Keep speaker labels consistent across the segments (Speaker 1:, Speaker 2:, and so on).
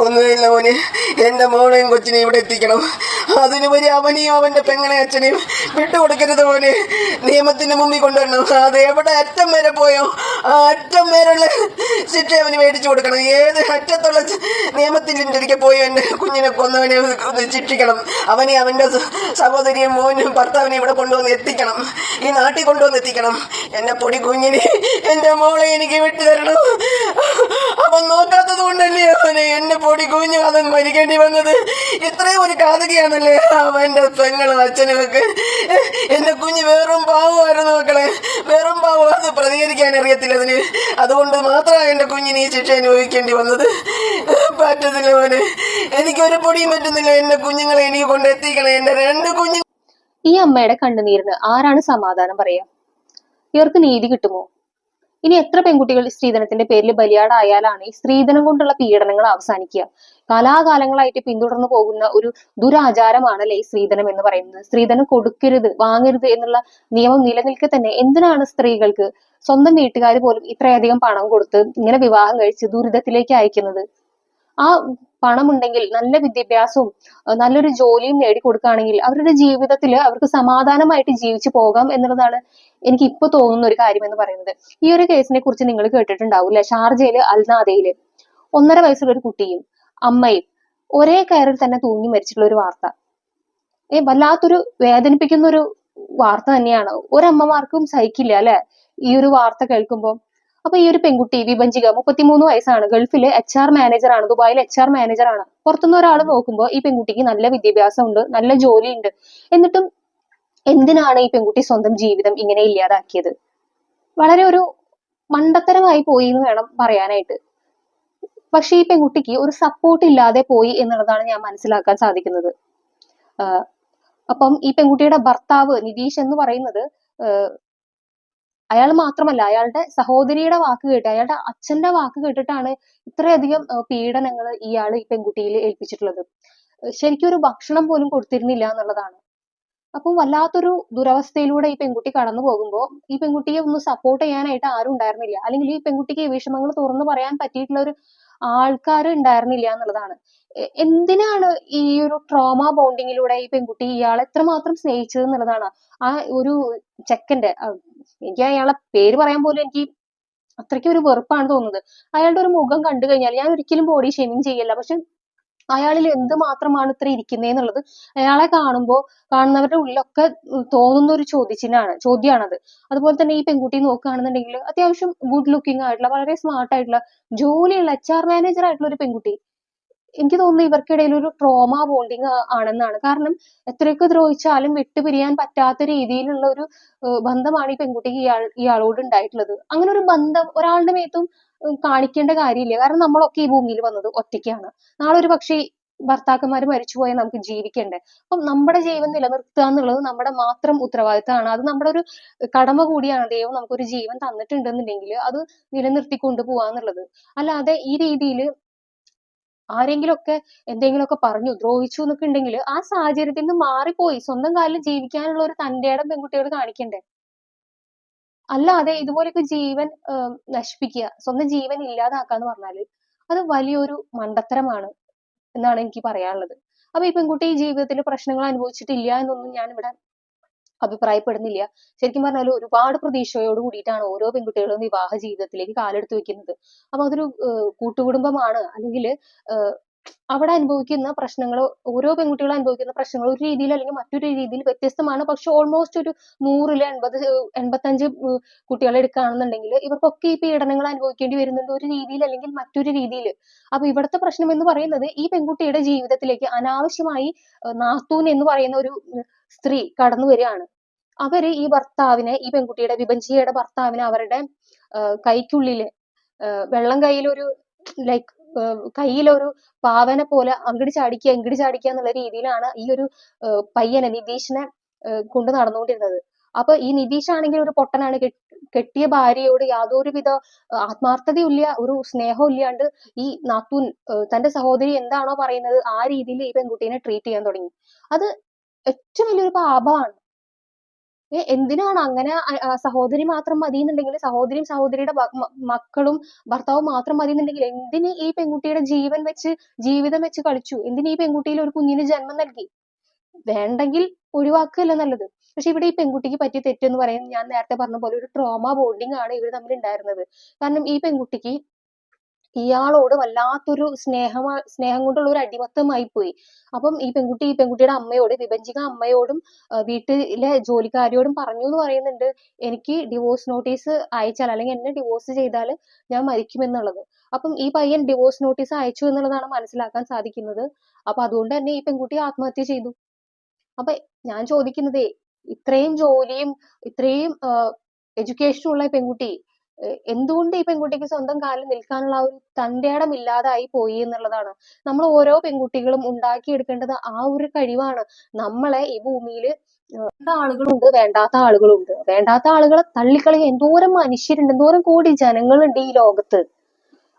Speaker 1: ഒന്നുമില്ല മോനെ എന്റെ മോളെയും കൊച്ചിനെയും ഇവിടെ എത്തിക്കണം. അതിനുപരി അവനെയും അവന്റെ പെങ്ങളെ അച്ഛനെയും വിട്ടുകൊടുക്കരുത് മോനെ. നിയമത്തിന്റെ മുമ്പിൽ കൊണ്ടുവരണം. അത് എവിടെ അറ്റം വരെ പോയോ? ആ അറ്റം വരെയുള്ള ശിക്ഷ അവന് മേടിച്ചു കൊടുക്കണം. ഏത് അറ്റത്തുള്ള നിയമത്തിന്റെ ഇടയ്ക്ക് പോയോ എന്റെ കുഞ്ഞിനെ കൊന്നവനെ ശിക്ഷിക്കണം. അവനെ അവന്റെ സഹോദരിയും മോനും ഭർത്താവിനെ ഇവിടെ കൊണ്ടുവന്ന് എത്തിക്കണം. ഈ നാട്ടിൽ കൊണ്ടുവന്ന് എത്തിക്കണം. എന്റെ പൊടി കുഞ്ഞിനെ എന്റെ മോളെ എനിക്ക് വിട്ടു തരണം അവൻ നോക്കാത്തത് കൊണ്ടല്ലേ അവനെ എന്നെ പൊടി കുഞ്ഞു അവൻ മരിക്കേണ്ടി വന്നത്? ഇത്രയും ഒരു കാതുകയാണല്ലേ അവന്റെ പെങ്ങളും അച്ഛനും ഒക്കെ എന്റെ കുഞ്ഞ് വെറും പാവമായിരുന്നു മക്കളെ. വെറും പാവം അത് പ്രതികരിക്കാൻ അറിയത്തില്ല അതിന്. അതുകൊണ്ട് മാത്രമാണ് എന്റെ കുഞ്ഞിന് ഈ ശിക്ഷ അനുഭവിക്കേണ്ടി വന്നത്. പറ്റത്തില്ല അവന് എനിക്കൊരു പൊടിയും പറ്റുന്നില്ല. എന്റെ കുഞ്ഞുങ്ങളെ എനിക്ക് കൊണ്ടെത്തിക്കണം. എന്റെ രണ്ട് കുഞ്ഞു
Speaker 2: ഈ അമ്മയുടെ കണ്ണുനീരിന് ആരാണ് സമാധാനം പറയാ? ഇവർക്ക് നീതി കിട്ടുമോ? ഇനി എത്ര പെൺകുട്ടികൾ സ്ത്രീധനത്തിന്റെ പേരിൽ ബലിയാടായാലാണ് ഈ സ്ത്രീധനം കൊണ്ടുള്ള പീഡനങ്ങൾ അവസാനിക്കുക? കാലാകാലങ്ങളായിട്ട് പിന്തുടർന്നു പോകുന്ന ഒരു ദുരാചാരമാണല്ലേ ഈ സ്ത്രീധനം എന്ന് പറയുന്നത്? സ്ത്രീധനം കൊടുക്കരുത് വാങ്ങരുത് എന്നുള്ള നിയമം നിലനിൽക്കെ തന്നെ എന്തിനാണ് സ്ത്രീകൾക്ക് സ്വന്തം വീട്ടുകാർ പോലും ഇത്രയധികം പണം കൊടുത്ത് ഇങ്ങനെ വിവാഹം കഴിച്ച് ദുരിതത്തിലേക്ക് അയക്കുന്നത്? ആ പണമുണ്ടെങ്കിൽ നല്ല വിദ്യാഭ്യാസവും നല്ലൊരു ജോലിയും നേടിക്കൊടുക്കുകയാണെങ്കിൽ അവരുടെ ജീവിതത്തിൽ അവർക്ക് സമാധാനമായിട്ട് ജീവിച്ചു പോകാം എന്നുള്ളതാണ് എനിക്ക് ഇപ്പൊ തോന്നുന്ന ഒരു കാര്യം എന്ന് പറയുന്നത്. ഈ ഒരു കേസിനെ കുറിച്ച് നിങ്ങൾ കേട്ടിട്ടുണ്ടാവില്ല? ഷാർജയിൽ അൽനാദയിൽ ഒന്നര വയസ്സുള്ള ഒരു കുട്ടിയും അമ്മയും ഒരേ കയറിൽ തന്നെ തൂങ്ങി മരിച്ചിട്ടുള്ള ഒരു വാർത്ത. ഏ വല്ലാത്തൊരു വേദനിപ്പിക്കുന്ന ഒരു വാർത്ത തന്നെയാണ്. ഒരമ്മമാർക്കും സഹിക്കില്ല അല്ലെ? ഈ ഒരു വാർത്ത കേൾക്കുമ്പോൾ അപ്പൊ ഈ ഒരു പെൺകുട്ടി വിഭജിക മുപ്പത്തിമൂന്ന് വയസ്സാണ്. ഗൾഫിലെ എച്ച് ആർ മാനേജർ ആണ്. ദുബായിൽ എച്ച് ആർ മാനേജർ ആണ്. പുറത്തുനിന്ന് ഒരാൾ നോക്കുമ്പോൾ ഈ പെൺകുട്ടിക്ക് നല്ല വിദ്യാഭ്യാസം ഉണ്ട് നല്ല ജോലി ഉണ്ട് എന്നിട്ടും എന്തിനാണ് ഈ പെൺകുട്ടി സ്വന്തം ജീവിതം ഇങ്ങനെ ഇല്ലാതാക്കിയത്? വളരെ ഒരു മണ്ടത്തരമായി പോയി എന്ന് വേണം പറയാനായിട്ട്. പക്ഷെ ഈ പെൺകുട്ടിക്ക് ഒരു സപ്പോർട്ട് ഇല്ലാതെ പോയി എന്നുള്ളതാണ് ഞാൻ മനസ്സിലാക്കാൻ സാധിക്കുന്നത്. അപ്പം ഈ പെൺകുട്ടിയുടെ ഭർത്താവ് നിതീഷ് എന്ന് പറയുന്നത് അയാൾ മാത്രമല്ല അയാളുടെ സഹോദരിയുടെ വാക്ക് കേട്ട് അയാളുടെ അച്ഛന്റെ വാക്ക് കേട്ടിട്ടാണ് ഇത്രയധികം പീഡനങ്ങൾ ഇയാൾ ഈ പെൺകുട്ടിയിൽ ഏൽപ്പിച്ചിട്ടുള്ളത്. ശരിക്കും ഒരു ഭക്ഷണം പോലും കൊടുത്തിരുന്നില്ല എന്നുള്ളതാണ്. അപ്പം വല്ലാത്തൊരു ദുരവസ്ഥയിലൂടെ ഈ പെൺകുട്ടി കടന്നു പോകുമ്പോൾ ഈ പെൺകുട്ടിയെ ഒന്ന് സപ്പോർട്ട് ചെയ്യാനായിട്ട് ആരും ഉണ്ടായിരുന്നില്ല. അല്ലെങ്കിൽ ഈ പെൺകുട്ടിക്ക് ഈ വിഷമങ്ങൾ തുറന്നു പറയാൻ പറ്റിയിട്ടുള്ള ഒരു ആൾക്കാർ ഉണ്ടായിരുന്നില്ല എന്നുള്ളതാണ്. എന്തിനാണ് ഈ ഒരു ട്രോമ ബോണ്ടിങ്ങിലൂടെ ഈ പെൺകുട്ടി ഇയാളെ എത്രമാത്രം സ്നേഹിച്ചത് എന്നുള്ളതാണ് ആ ഒരു ചെക്കന്റെ എനിക്ക് അയാളെ പേര് പറയാൻ പോലും എനിക്ക് അത്രയ്ക്ക് ഒരു വെറുപ്പാണ് തോന്നുന്നത്. അയാളുടെ ഒരു മുഖം കണ്ടു കഴിഞ്ഞാൽ ഞാൻ ഒരിക്കലും ബോഡി ഷെയ്മിങ് ചെയ്യല്ല. പക്ഷെ അയാളിൽ എന്ത് മാത്രമാണ് ഇത്ര ഇരിക്കുന്നതെന്നുള്ളത് അയാളെ കാണുമ്പോൾ കാണുന്നവരുടെ ഉള്ളിലൊക്കെ തോന്നുന്ന ഒരു ചോദ്യചിഹ്നമാണ് ചോദ്യമാണത്. അതുപോലെ തന്നെ ഈ പെൺകുട്ടി നോക്കുകയാണെന്നുണ്ടെങ്കിൽ അത്യാവശ്യം ഗുഡ് ലുക്കിംഗ് ആയിട്ടുള്ള വളരെ സ്മാർട്ട് ആയിട്ടുള്ള ജോലിയുള്ള എച്ച് ആർ മാനേജർ ആയിട്ടുള്ള ഒരു പെൺകുട്ടി എനിക്ക് തോന്നുന്നു ഇവർക്കിടയിൽ ഒരു ട്രോമ ബോണ്ടിങ് ആണെന്നാണ്. കാരണം എത്രയൊക്കെ ദ്രോഹിച്ചാലും വിട്ടുപിരിയാൻ പറ്റാത്ത രീതിയിലുള്ള ഒരു ബന്ധമാണ് ഈ പെൺകുട്ടിക്ക് ഇയാൾ ഇയാളോട് ഉണ്ടായിട്ടുള്ളത്. അങ്ങനെ ഒരു ബന്ധം ഒരാളുടെ മേത്തും കാണിക്കേണ്ട കാര്യമില്ല. കാരണം നമ്മളൊക്കെ ഈ ഭൂമിയിൽ വന്നത് ഒറ്റയ്ക്കാണ്. നാളെ ഒരു പക്ഷേ ഭർത്താക്കന്മാർ മരിച്ചുപോയാൽ നമുക്ക് ജീവിക്കണ്ടേ? അപ്പം നമ്മുടെ ജീവൻ നിലനിർത്തുക എന്നുള്ളത് നമ്മുടെ മാത്രം ഉത്തരവാദിത്തമാണ്. അത് നമ്മുടെ ഒരു കടമ കൂടിയാണ്. ദൈവം നമുക്കൊരു ജീവൻ തന്നിട്ടുണ്ടെന്നുണ്ടെങ്കിൽ അത് നിലനിർത്തി കൊണ്ടുപോവാന്നുള്ളത് അല്ലാതെ ഈ രീതിയിൽ ആരെങ്കിലും ഒക്കെ എന്തെങ്കിലുമൊക്കെ പറഞ്ഞു ദ്രോഹിച്ചു എന്നൊക്കെ ഉണ്ടെങ്കിൽ ആ സാഹചര്യത്തിൽ നിന്ന് മാറിപ്പോയി. സ്വന്തം കാലിൽ ജീവിക്കാനുള്ള ഒരു തന്റേടം പെൺകുട്ടികൾ കാണിക്കണ്ടേ? അല്ലാതെ ഇതുപോലെയൊക്കെ ജീവൻ നശിപ്പിക്കുക സ്വന്തം ജീവൻ ഇല്ലാതാക്കുക എന്ന് പറഞ്ഞാൽ അത് വലിയൊരു മണ്ടത്തരമാണ് എന്നാണ് എനിക്ക് പറയാനുള്ളത്. അപ്പൊ ഈ പെൺകുട്ടി ജീവിതത്തിൽ പ്രശ്നങ്ങൾ അനുഭവിച്ചിട്ടില്ല എന്നൊന്നും ഞാൻ ഇവിടെ അഭിപ്രായപ്പെടുന്നില്ല. ശരിക്കും പറഞ്ഞാൽ ഒരുപാട് പ്രതീക്ഷയോട് കൂടിയിട്ടാണ് ഓരോ പെൺകുട്ടികളും വിവാഹ ജീവിതത്തിലേക്ക് കാലെടുത്ത് വെക്കുന്നത്. അപ്പൊ അതൊരു കൂട്ടുകുടുംബമാണ്. അല്ലെങ്കിൽ അവിടെ അനുഭവിക്കുന്ന പ്രശ്നങ്ങൾ ഓരോ പെൺകുട്ടികളും അനുഭവിക്കുന്ന പ്രശ്നങ്ങൾ ഒരു രീതിയിൽ അല്ലെങ്കിൽ മറ്റൊരു രീതിയിൽ വ്യത്യസ്തമാണ്. പക്ഷെ ഓൾമോസ്റ്റ് ഒരു നൂറിൽ എൺപത് എൺപത്തഞ്ച് കുട്ടികളെ എടുക്കുകയാണെന്നുണ്ടെങ്കിൽ ഇവർക്കൊക്കെ ഈ പീഡനങ്ങൾ അനുഭവിക്കേണ്ടി വരുന്നുണ്ട് ഒരു രീതിയിൽ അല്ലെങ്കിൽ മറ്റൊരു രീതിയിൽ. അപ്പൊ ഇവിടുത്തെ പ്രശ്നം എന്ന് പറയുന്നത് ഈ പെൺകുട്ടിയുടെ ജീവിതത്തിലേക്ക് അനാവശ്യമായി നാത്തൂൻ എന്ന് പറയുന്ന ഒരു സ്ത്രീ കടന്നു വരികയാണ്. അവർ ഈ ഭർത്താവിനെ ഈ പെൺകുട്ടിയുടെ വിഭജിയുടെ ഭർത്താവിനെ അവരുടെ കൈക്കുള്ളിൽ വെള്ളം വെള്ളം കയ്യിലൊരു ലൈക്ക് കയ്യിലൊരു പാവനെ പോലെ അങ്ങട് ചാടിക്കുക ഇങ്ങട് ചാടിക്കുക എന്നുള്ള രീതിയിലാണ് ഈ ഒരു പയ്യനെ നിതീഷിനെ കൊണ്ട് നടന്നുകൊണ്ടിരുന്നത്. അപ്പൊ ഈ നിതീഷ് ആണെങ്കിൽ ഒരു പൊട്ടനാണ്. കെട്ടിയ ഭാര്യയോട് യാതൊരുവിധ ആത്മാർത്ഥതയുമില്ല ഒരു സ്നേഹവും ഇല്ലാണ്ട് ഈ നാത്തൂൻ തന്റെ സഹോദരി എന്താണോ പറയുന്നത് ആ രീതിയിൽ ഈ പെൺകുട്ടീനെ ട്രീറ്റ് ചെയ്യാൻ തുടങ്ങി. അത് ഏറ്റവും വലിയൊരു പാപമാണ്. ഏ എന്തിനാണ് അങ്ങനെ സഹോദരി മാത്രം മതി എന്നുണ്ടെങ്കിൽ സഹോദരിയും സഹോദരിയുടെ മക്കളും ഭർത്താവും മാത്രം മതി എന്നുണ്ടെങ്കിൽ എന്തിന് ഈ പെൺകുട്ടിയുടെ ജീവൻ വെച്ച് ജീവിതം വെച്ച് കളിച്ചു? എന്തിന് ഈ പെൺകുട്ടിയിൽ ഒരു കുഞ്ഞിന് ജന്മം നൽകി? വേണ്ടെങ്കിൽ ഒഴിവാക്കുകയല്ല നല്ലത്. പക്ഷെ ഇവിടെ ഈ പെൺകുട്ടിക്ക് പറ്റിയ തെറ്റെന്ന് പറയുന്നത് ഞാൻ നേരത്തെ പറഞ്ഞ പോലെ ഒരു ട്രോമ ബോണ്ടിങ് ആണ് ഇവർ തമ്മിൽ ഉണ്ടായിരുന്നത്. കാരണം ഈ പെൺകുട്ടിക്ക് ഇയാളോട് വല്ലാത്തൊരു സ്നേഹമ സ്നേഹം കൊണ്ടുള്ള ഒരു അടിമത്തമായി പോയി. അപ്പം ഈ പെൺകുട്ടി ഈ പെൺകുട്ടിയുടെ അമ്മയോട് വിഭജിക അമ്മയോടും വീട്ടിലെ ജോലിക്കാരിയോടും പറഞ്ഞു എന്ന് പറയുന്നുണ്ട് എനിക്ക് ഡിവോഴ്സ് നോട്ടീസ് അയച്ചാൽ അല്ലെങ്കിൽ എന്നെ ഡിവോഴ്സ് ചെയ്താൽ ഞാൻ മരിക്കുമെന്നുള്ളത്. അപ്പം ഈ പയ്യൻ ഡിവോഴ്സ് നോട്ടീസ് അയച്ചു എന്നുള്ളതാണ് മനസ്സിലാക്കാൻ സാധിക്കുന്നത്. അപ്പൊ അതുകൊണ്ട് തന്നെ ഈ പെൺകുട്ടി ആത്മഹത്യ ചെയ്തു. അപ്പൊ ഞാൻ ചോദിക്കുന്നതേ ഇത്രയും ജോലിയും ഇത്രയും എഡ്യൂക്കേഷനും ഉള്ള പെൺകുട്ടി എന്തുകൊണ്ട് ഈ പെൺകുട്ടിക്ക് സ്വന്തം കാലിൽ നിൽക്കാനുള്ള ആ ഒരു തന്റേടം ഇല്ലാതായി പോയി എന്നുള്ളതാണ്. നമ്മൾ ഓരോ പെൺകുട്ടികളും ഉണ്ടാക്കിയെടുക്കേണ്ടത് ആ ഒരു കഴിവാണ്. നമ്മളെ ഈ ഭൂമിയിൽ ആളുകളുണ്ട് വേണ്ടാത്ത ആളുകളുണ്ട്. വേണ്ടാത്ത ആളുകളെ തള്ളിക്കളയ. എന്തോരം മനുഷ്യരുണ്ട് എന്തോരം കോടി ജനങ്ങളുണ്ട് ഈ ലോകത്ത്.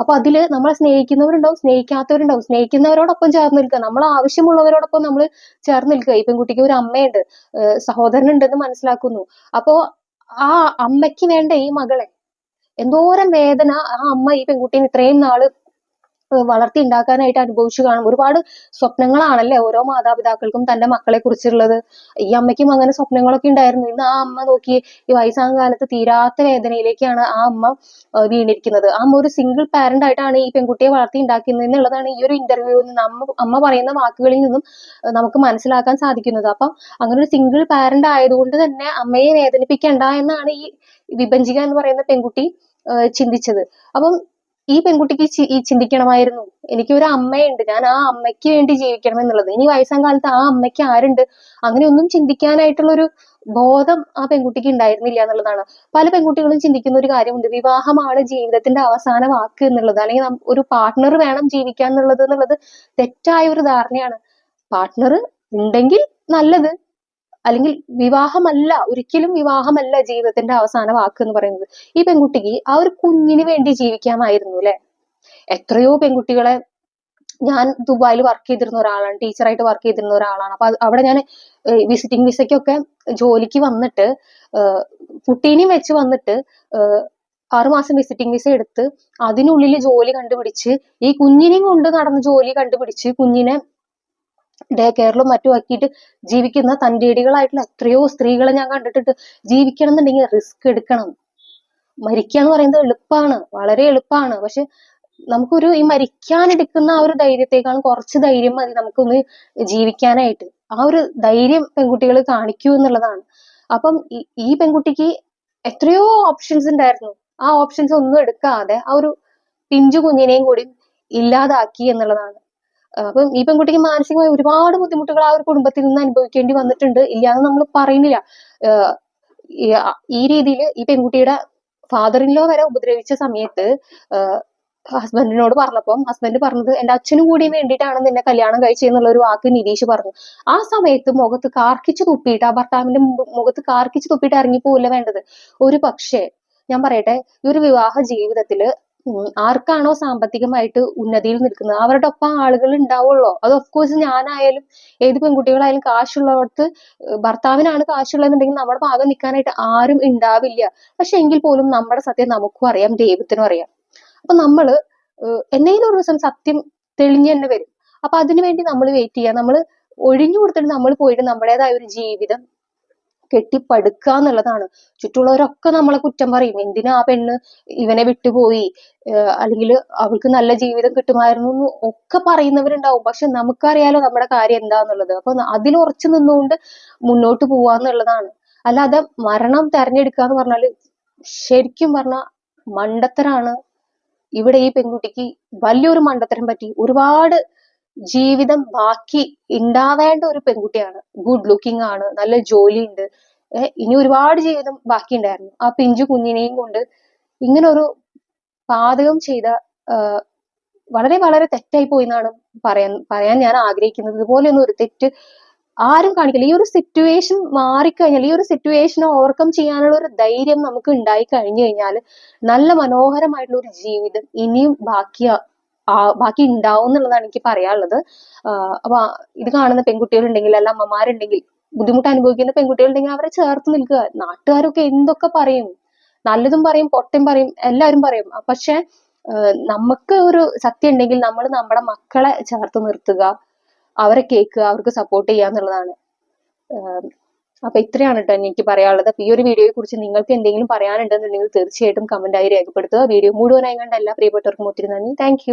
Speaker 2: അപ്പൊ അതിൽ നമ്മളെ സ്നേഹിക്കുന്നവരുണ്ടാവും സ്നേഹിക്കാത്തവരുണ്ടാവും. സ്നേഹിക്കുന്നവരോടൊപ്പം ചേർന്ന് നിൽക്കുക. നമ്മൾ ആവശ്യമുള്ളവരോടൊപ്പം നമ്മൾ ചേർന്ന് നിൽക്കുക. ഈ പെൺകുട്ടിക്ക് ഒരു അമ്മയുണ്ട് സഹോദരനുണ്ടെന്ന് മനസ്സിലാക്കുന്നു. അപ്പോ ആ അമ്മയ്ക്ക് വേണ്ട ഈ മകളെ എന്തോരം വേദന ആ അമ്മ ഈ പെൺകുട്ടീനെ ഇത്രയും നാൾ വളർത്തി ഉണ്ടാക്കാനായിട്ട് അനുഭവിച്ചു കാണും. ഒരുപാട് സ്വപ്നങ്ങളാണല്ലേ ഓരോ മാതാപിതാക്കൾക്കും തന്റെ മക്കളെ കുറിച്ചുള്ളത് ഈ അമ്മയ്ക്കും അങ്ങനെ സ്വപ്നങ്ങളൊക്കെ ഉണ്ടായിരുന്നു. ഇന്ന് ആ അമ്മ നോക്കി ഈ വയസ്സാം കാലത്ത് തീരാത്ത വേദനയിലേക്കാണ് ആ അമ്മ വീണിരിക്കുന്നത്. ആ അമ്മ ഒരു സിംഗിൾ പാരന്റ് ആയിട്ടാണ് ഈ പെൺകുട്ടിയെ വളർത്തി ഉണ്ടാക്കുന്നത് എന്നുള്ളതാണ് ഈ ഒരു ഇന്റർവ്യൂവിൽ നിന്ന് അമ്മ അമ്മ പറയുന്ന വാക്കുകളിൽ നിന്നും നമുക്ക് മനസ്സിലാക്കാൻ സാധിക്കുന്നത്. അപ്പം അങ്ങനെ ഒരു സിംഗിൾ പാരന്റ് ആയതുകൊണ്ട് തന്നെ അമ്മയെ വേദനിപ്പിക്കണ്ട എന്നാണ് ഈ വിഭജിക എന്ന് പറയുന്ന പെൺകുട്ടി ചിന്തിച്ചത്. അപ്പം ഈ പെൺകുട്ടിക്ക് ഈ ചിന്തിക്കണമായിരുന്നു. എനിക്ക് ഒരു അമ്മയുണ്ട്. ഞാൻ ആ അമ്മയ്ക്ക് വേണ്ടി ജീവിക്കണം എന്നുള്ളത് ഇനി വയസ്സാം കാലത്ത് ആ അമ്മയ്ക്ക് ആരുണ്ട്? അങ്ങനെയൊന്നും ചിന്തിക്കാനായിട്ടുള്ള ഒരു ബോധം ആ പെൺകുട്ടിക്ക് ഉണ്ടായിരുന്നില്ല എന്നുള്ളതാണ്. പല പെൺകുട്ടികളും ചിന്തിക്കുന്ന ഒരു കാര്യമുണ്ട്. വിവാഹമാണ് ജീവിതത്തിന്റെ അവസാന വാക്ക് എന്നുള്ളത്. അല്ലെങ്കിൽ ഒരു പാർട്ട്ണർ വേണം ജീവിക്കാൻ എന്നുള്ളത് എന്നുള്ളത് തെറ്റായ ഒരു ധാരണയാണ്. പാർട്ട്ണർ ഉണ്ടെങ്കിൽ നല്ലത്. അല്ലെങ്കിൽ വിവാഹമല്ല ഒരിക്കലും വിവാഹമല്ല ജീവിതത്തിന്റെ അവസാന വാക്ക് എന്ന് പറയുന്നത്. ഈ പെൺകുട്ടിക്ക് ആ ഒരു കുഞ്ഞിന് വേണ്ടി ജീവിക്കാമായിരുന്നു അല്ലെ? എത്രയോ പെൺകുട്ടികളെ ഞാൻ ദുബായിൽ വർക്ക് ചെയ്തിരുന്ന ഒരാളാണ് ടീച്ചറായിട്ട് വർക്ക് ചെയ്തിരുന്ന ഒരാളാണ്. അപ്പൊ അവിടെ ഞാൻ വിസിറ്റിംഗ് വിസയ്ക്കൊക്കെ ജോലിക്ക് വന്നിട്ട് കുട്ടീനെയും വെച്ച് വന്നിട്ട് ആറുമാസം വിസിറ്റിംഗ് വിസ എടുത്ത് അതിനുള്ളിൽ ജോലി കണ്ടുപിടിച്ച് ഈ കുഞ്ഞിനെയും കൊണ്ട് നടന്ന് ജോലി കണ്ടുപിടിച്ച് കുഞ്ഞിനെ ഡേ കെയറിലും മറ്റും ആക്കിയിട്ട് ജീവിക്കുന്ന തന്റെടികളായിട്ടുള്ള എത്രയോ സ്ത്രീകളെ ഞാൻ കണ്ടിട്ടുണ്ട്. ജീവിക്കണം എന്നുണ്ടെങ്കിൽ റിസ്ക് എടുക്കണം. മരിക്കുക എന്ന് പറയുന്നത് എളുപ്പമാണ് വളരെ എളുപ്പമാണ് പക്ഷെ നമുക്കൊരു ഈ മരിക്കാൻ എടുക്കുന്ന ആ ഒരു ധൈര്യത്തെക്കാളും കുറച്ച് ധൈര്യം മതി നമുക്കൊന്ന് ജീവിക്കാനായിട്ട്. ആ ഒരു ധൈര്യം പെൺകുട്ടികൾ കാണിക്കൂ എന്നുള്ളതാണ്. അപ്പം ഈ- പെൺകുട്ടിക്ക് എത്രയോ ഓപ്ഷൻസ് ഉണ്ടായിരുന്നു. ആ ഓപ്ഷൻസ് ഒന്നും എടുക്കാതെ ആ ഒരു പിഞ്ചു കുഞ്ഞിനെയും കൂടി ഇല്ലാതാക്കി എന്നുള്ളതാണ്. അപ്പം ഈ പെൺകുട്ടിക്ക് മാനസികമായി ഒരുപാട് ബുദ്ധിമുട്ടുകൾ ആ ഒരു കുടുംബത്തിൽ നിന്ന് അനുഭവിക്കേണ്ടി വന്നിട്ടുണ്ട്. ഇല്ലാന്ന് നമ്മൾ പറയുന്നില്ല. ഈ രീതിയിൽ ഈ പെൺകുട്ടിയുടെ ഫാദർ ഇൻ ലോ വരെ ഉപദ്രവിച്ച സമയത്ത് ഹസ്ബൻഡിനോട് പറഞ്ഞപ്പം ഹസ്ബൻഡ് പറഞ്ഞത് എന്റെ അച്ഛനും കൂടി വേണ്ടിയിട്ടാണ് നിന്നെ കല്യാണം കഴിച്ചെന്നുള്ള ഒരു വാക്ക് നിരീഷ് പറഞ്ഞു. ആ സമയത്ത് മുഖത്ത് കാർക്കിച്ച് തുപ്പിയിട്ട് ആ ഭർത്താവിന്റെ മുഖത്ത് കാർക്കിച്ച് തുപ്പിയിട്ട് ഇറങ്ങിപ്പോവില്ല വേണ്ടത്? ഒരു പക്ഷേ ഞാൻ പറയട്ടെ ഈ ഒരു വിവാഹ ജീവിതത്തിൽ ആർക്കാണോ സാമ്പത്തികമായിട്ട് ഉന്നതിയിൽ നിൽക്കുന്നത്? അവരുടെ ഒപ്പം ആളുകൾ ഉണ്ടാവുള്ളൂ? അത് ഓഫ് കോഴ്സ് ഞാനായാലും ഏത് പെൺകുട്ടികളായാലും കാശുള്ളവർക്ക് ഭർത്താവിനാണ് കാശുള്ളതെന്നുണ്ടെങ്കിൽ നമ്മുടെ ഭാഗം നിൽക്കാനായിട്ട് ആരും ഉണ്ടാവില്ല. പക്ഷെ എങ്കിൽ പോലും നമ്മുടെ സത്യം നമുക്കും അറിയാം ദൈവത്തിനും അറിയാം. അപ്പൊ നമ്മൾ എന്തെങ്കിലും ഒരു ദിവസം സത്യം തെളിഞ്ഞു തന്നെ വരും. അപ്പൊ അതിനു വേണ്ടി നമ്മൾ വെയിറ്റ് ചെയ്യുക. നമ്മൾ ഒഴിഞ്ഞു കൊടുത്തിട്ട് നമ്മൾ പോയിട്ട് നമ്മുടേതായ ഒരു ജീവിതം കെട്ടിപ്പടുക്കുക എന്നുള്ളതാണ് ചുറ്റുള്ളവരൊക്കെ നമ്മളെ കുറ്റം പറയും. എന്തിനാ ആ പെണ്ണ് ഇവനെ വിട്ടുപോയി? അല്ലെങ്കിൽ അവൾക്ക് നല്ല ജീവിതം കിട്ടുമായിരുന്നു എന്ന് ഒക്കെ പറയുന്നവരുണ്ടാവും. പക്ഷെ നമുക്കറിയാലോ നമ്മുടെ കാര്യം എന്താന്നുള്ളത്. അപ്പൊ അതിൽ ഉറച്ചു നിന്നുകൊണ്ട് മുന്നോട്ട് പോവാന്നുള്ളതാണ്. അല്ലാതെ മരണം തെരഞ്ഞെടുക്കുക എന്ന് പറഞ്ഞാൽ ശരിക്കും പറഞ്ഞ മണ്ടത്തരാണ്. ഇവിടെ ഈ പെൺകുട്ടിക്ക് വലിയൊരു മണ്ടത്തരം പറ്റി ഒരുപാട് ജീവിതം ബാക്കി ഉണ്ടാവേണ്ട ഒരു പെൺകുട്ടിയാണ്. ഗുഡ് ലുക്കിംഗ് ആണ് നല്ല ജോലിയുണ്ട്. ഏഹ് ഇനി ഒരുപാട് ജീവിതം ബാക്കി ഉണ്ടായിരുന്നു ആ പിഞ്ചു കുഞ്ഞിനെയും കൊണ്ട് ഇങ്ങനെ ഒരു പാതകം ചെയ്ത വളരെ വളരെ തെറ്റായി പോയി എന്നാണ് പറയാൻ പറയാൻ ഞാൻ ആഗ്രഹിക്കുന്നത്. ഇതുപോലെയൊന്നും ഒരു തെറ്റ് ആരും കാണിക്കില്ല. ഈ ഒരു സിറ്റുവേഷൻ മാറിക്കഴിഞ്ഞാൽ ഈ ഒരു സിറ്റുവേഷൻ ഓവർകം ചെയ്യാനുള്ള ഒരു ധൈര്യം നമുക്ക് ഉണ്ടായി കഴിഞ്ഞു കഴിഞ്ഞാൽ നല്ല മനോഹരമായിട്ടുള്ള ഒരു ജീവിതം ഇനിയും ബാക്കി ആ- ബാക്കി ഉണ്ടാവും എന്നുള്ളതാണ് എനിക്ക് പറയാനുള്ളത്. അപ്പൊ ഇത് കാണുന്ന പെൺകുട്ടികളുണ്ടെങ്കിൽ അല്ല അമ്മമാരുണ്ടെങ്കിൽ ബുദ്ധിമുട്ട് അനുഭവിക്കുന്ന പെൺകുട്ടികളുണ്ടെങ്കിൽ അവരെ ചേർത്ത് നിൽക്കുക. നാട്ടുകാരൊക്കെ എന്തൊക്കെ പറയും? നല്ലതും പറയും പൊട്ടയും പറയും എല്ലാവരും പറയും. പക്ഷെ നമുക്ക് ഒരു സത്യം ഉണ്ടെങ്കിൽ നമ്മൾ നമ്മുടെ മക്കളെ ചേർത്ത് നിർത്തുക അവരെ കേൾക്കുക അവർക്ക് സപ്പോർട്ട് ചെയ്യുക എന്നുള്ളതാണ്. അപ്പൊ ഇത്രയാണ് കേട്ടോ എനിക്ക് പറയാനുള്ളത്. അപ്പൊ ഈ ഒരു വീഡിയോയെ കുറിച്ച് നിങ്ങൾക്ക് എന്തെങ്കിലും പറയാനുണ്ടെന്നുണ്ടെങ്കിൽ തീർച്ചയായിട്ടും കമന്റായി രേഖപ്പെടുത്തുക. വീഡിയോ മുഴുവനായി കണ്ട എല്ലാ പ്രിയപ്പെട്ടവർക്കും ഒത്തിരി നന്ദി. താങ്ക്